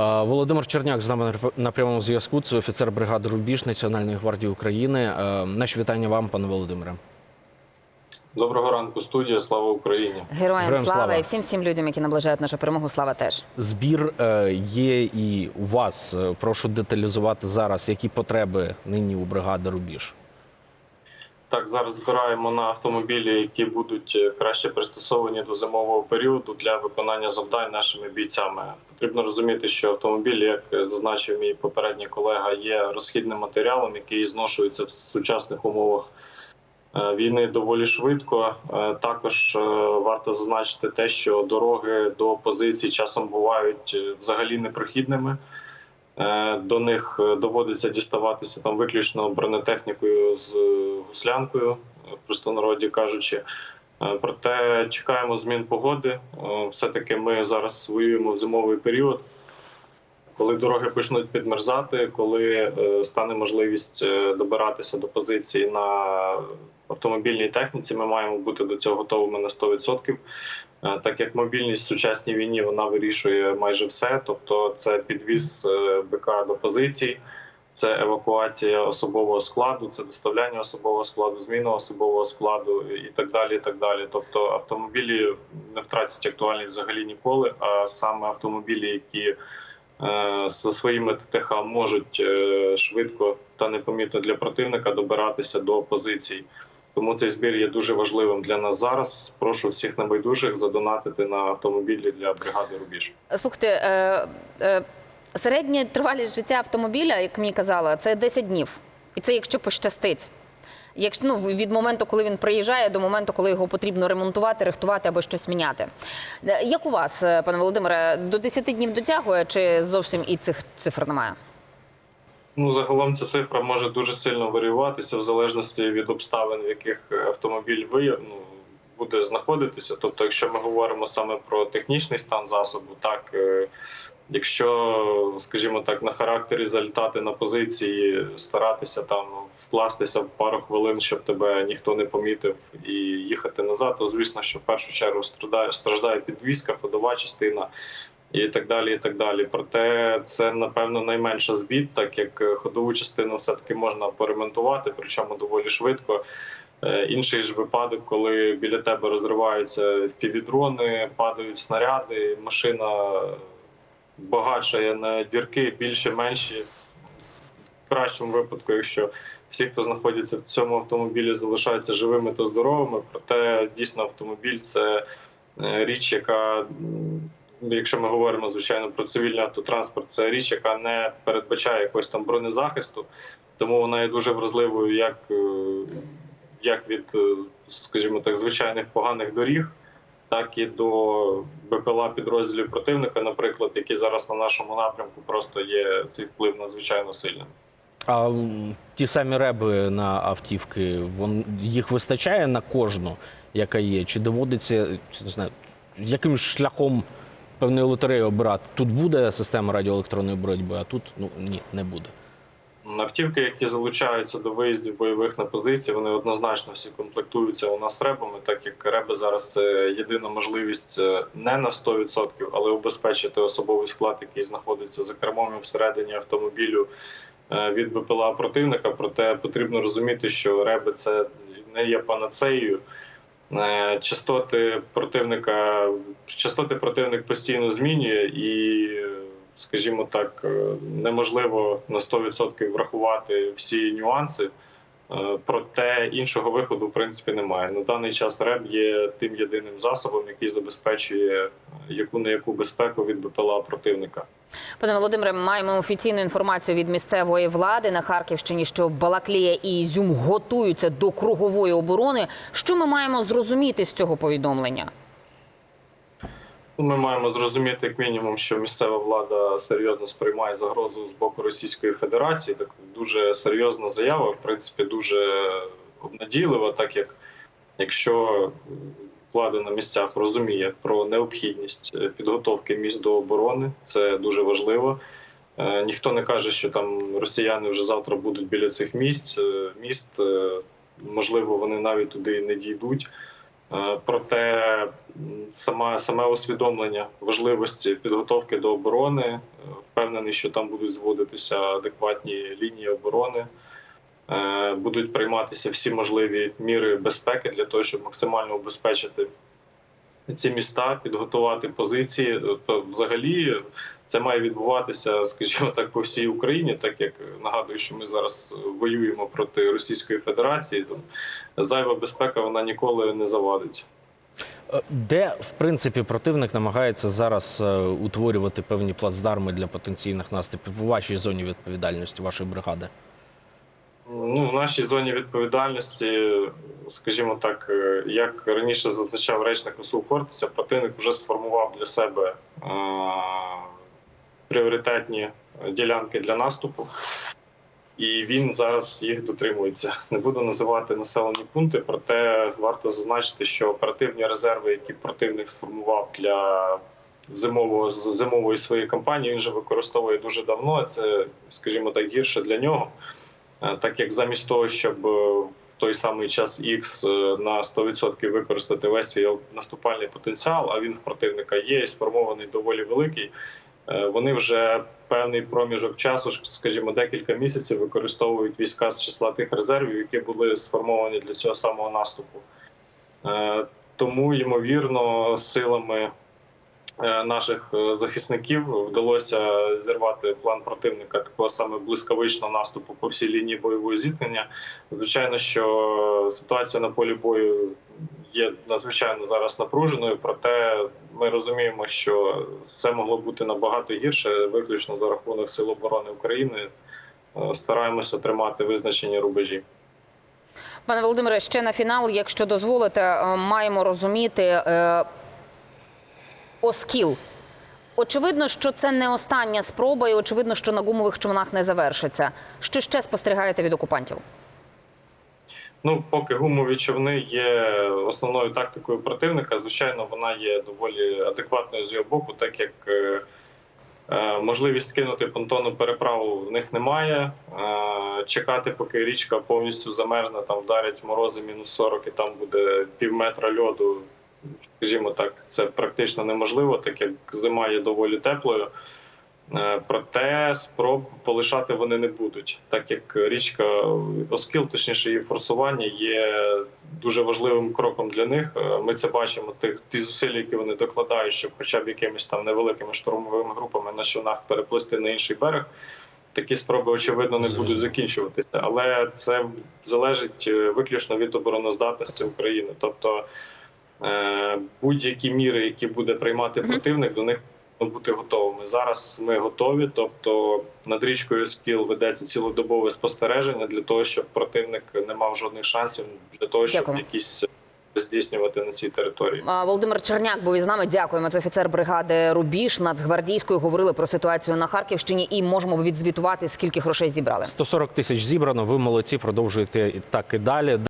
Е, Володимир Черняк з нами на прямому зв'язку. Це офіцер бригади Рубіж Національної гвардії України. Е, Наші вітання вам, пане Володимире. Доброго ранку, студія. Слава Україні. Героям, Героям слава, слава. і всім всім людям, які наближають нашу перемогу. Слава теж. Збір е, є і у вас. Прошу деталізувати зараз, які потреби нині у бригади Рубіж. Так, зараз збираємо на автомобілі, які будуть е, краще пристосовані до зимового періоду для виконання завдань нашими бійцями. Потрібно розуміти, що автомобіль, як е, зазначив мій попередній колега, є розхідним матеріалом, який зношується в сучасних умовах. е, Війни доволі швидко. Також варто зазначити те, що дороги до позицій часом бувають взагалі непрохідними. До них доводиться діставатися там виключно бронетехнікою з гуслянкою, е, в простонароді кажучи. Е, Проте чекаємо змін погоди. Е, Все-таки ми зараз воюємо в зимовий період. Коли дороги почнуть підмерзати, коли стане можливість добиратися до позицій на автомобільній техніці, ми маємо бути до цього готовими на 100%. Е, Так як мобільність в сучасній війні вона вирішує майже все, тобто це підвіз БК до позицій, це евакуація особового складу, це доставляння особового складу, зміна особового складу і так далі. І так далі. Тобто автомобілі не втратять актуальність взагалі ніколи. А саме автомобілі, які е, за своїми ТТХ можуть е, швидко та непомітно для противника добиратися до позицій. Тому цей збір є дуже важливим для нас зараз. Прошу всіх небайдужих задонатити на автомобілі для бригади Рубіж. Слухайте, е, середня тривалість життя автомобіля, як мені казали, це 10 днів. І це якщо пощастить. Якщо ну від моменту, коли він приїжджає, до моменту, коли його потрібно ремонтувати, рихтувати або щось міняти. Е, Як у вас, е, пане Володимире, до 10 днів дотягує, чи зовсім і цих цифр немає? Ну, загалом ця цифра може дуже сильно варіюватися в залежності від обставин, в яких автомобіль ви, ну, буде знаходитися. Тобто, якщо ми говоримо саме про технічний стан засобу, так е, якщо, скажімо так, на характері залітати на позиції, старатися там вкластися в пару хвилин, щоб тебе ніхто не помітив, і їхати назад, то звісно, що в першу чергу страждає, страждає підвізка, ходова частина і так далі. і так далі. Проте це напевно найменша збід, так як ходову частину все таки можна поремонтувати, причому доволі швидко. Е, Інший ж випадок, коли біля тебе розриваються впівдрони, падають снаряди, машина багатшає на дірки, більше менші. В кращому випадку, якщо всі, хто знаходиться в цьому автомобілі, залишаються живими та здоровими, проте дійсно автомобіль це е, річ, яка якщо ми говоримо звичайно про цивільний автотранспорт, це річ, яка не передбачає якогось там бронезахисту, тому вона є дуже вразливою як, е, як від, е, скажімо так, звичайних поганих доріг. Так і до БПЛА підрозділів противника, наприклад, які зараз на нашому напрямку просто є цей вплив надзвичайно сильним. А ті самі реби на автівки, вон, їх вистачає на кожну, яка є? Чи доводиться не знаю, якимось шляхом певної лотереї обирати? Тут буде система радіоелектронної боротьби, а тут ну ні, не буде. Автівки, які залучаються до виїздів бойових на позиції, вони однозначно всі комплектуються у нас ребами, так як реби зараз це єдина можливість е, не на 100%, але убезпечити особовий склад, який знаходиться за кермом і всередині автомобілю е, від БПЛА противника. Проте потрібно розуміти, що реби це не є панацеєю. Е, Частоти противника частоти противник постійно змінює і, скажімо так, е, неможливо на 100% врахувати всі нюанси. Е, Проте іншого виходу в принципі немає. На даний час РЕБ є тим єдиним засобом, який забезпечує е, яку не яку безпеку від БПЛА противника. Пане Володимире, маємо офіційну інформацію від місцевої влади на Харківщині, що Балаклія і Ізюм готуються до кругової оборони. Що ми маємо зрозуміти з цього повідомлення? Ну, Ми маємо зрозуміти, як мінімум, що місцева влада серйозно сприймає загрозу з боку Російської Федерації. Так дуже серйозна заява, в принципі, дуже обнадійлива, так як якщо влада на місцях розуміє про необхідність е, підготовки міст до оборони, це дуже важливо. Е, Ніхто не каже, що там росіяни вже завтра будуть біля цих місць. Е, Міст можливо, вони навіть туди не дійдуть. Е, Проте сама, саме, усвідомлення важливості підготовки до оборони, е, впевнений, що там будуть зводитися адекватні лінії оборони, Е, будуть прийматися всі можливі міри безпеки для того, щоб максимально убезпечити ці міста, підготувати позиції. Тобто, взагалі, це має відбуватися, скажімо так, по всій Україні, так як нагадую, що ми зараз воюємо проти Російської Федерації. То зайва безпека вона ніколи не завадить. Е, Де, в принципі, противник намагається зараз е, утворювати певні плацдарми для потенційних наступів у вашій зоні відповідальності, вашої бригади? Ну, в нашій зоні відповідальності, скажімо так, е, як раніше зазначав речник ОСУ Фортиця, противник вже сформував для себе е- пріоритетні ділянки для наступу, і він зараз їх дотримується. Не буду називати населені пункти, проте варто зазначити, що оперативні резерви, які противник сформував для зимового зимової своєї кампанії, він вже використовує дуже давно. Це, скажімо так, гірше для нього. Е, так як замість того, щоб е, в той самий час X е, на 100% використати весь свій наступальний потенціал, а він в противника є і сформований доволі великий. Вони вже певний проміжок часу, скажімо, декілька місяців використовують війська з числа тих резервів, які були сформовані для цього самого наступу. Тому, ймовірно, силами наших е, захисників вдалося зірвати план противника такого саме блискавичного наступу по всій лінії бойового зіткнення. Звичайно, що ситуація на полі бою є надзвичайно зараз напруженою, проте ми розуміємо, що це могло бути набагато гірше, виключно за рахунок сил оборони України. Е, Стараємося тримати визначені рубежі. Пане Володимире, ще на фінал, якщо дозволите, е, маємо розуміти е, оскіл. Очевидно, що це не остання спроба, і очевидно, що на гумових човнах не завершиться. Що ще спостерігаєте від окупантів? Ну, поки гумові човни є основною тактикою противника, звичайно, вона є доволі адекватною з його боку, так як е, е, можливість кинути понтонну переправу в них немає. Е, чекати, поки річка повністю замерзне, там вдарять морози мінус 40 і там буде пів метра льоду. Скажімо так, це практично неможливо, так як зима є доволі теплою. Е, Проте спроб полишати вони не будуть, так як річка Оскіл, точніше її форсування, є дуже важливим кроком для них. Е, Ми це бачимо. Тих ті зусилля, які вони докладають, щоб хоча б якимись там невеликими штурмовими групами на човнах переплисти на інший берег. Такі спроби очевидно не будуть закінчуватися, але це залежить е, виключно від обороноздатності України. Тобто будь-які міри, які буде приймати противник, до них потрібно бути готовими. Зараз ми готові. Тобто над річкою Скіл ведеться цілодобове спостереження для того, щоб противник не мав жодних шансів для того, щоб Дякую. якісь здійснювати на цій території. А, Володимир Черняк був із нами. Дякуємо. Це офіцер бригади Рубіж Нацгвардійської. Говорили про ситуацію на Харківщині і можемо відзвітувати, скільки грошей зібрали. 140 тисяч зібрано. Ви молодці, продовжуєте і так і далі.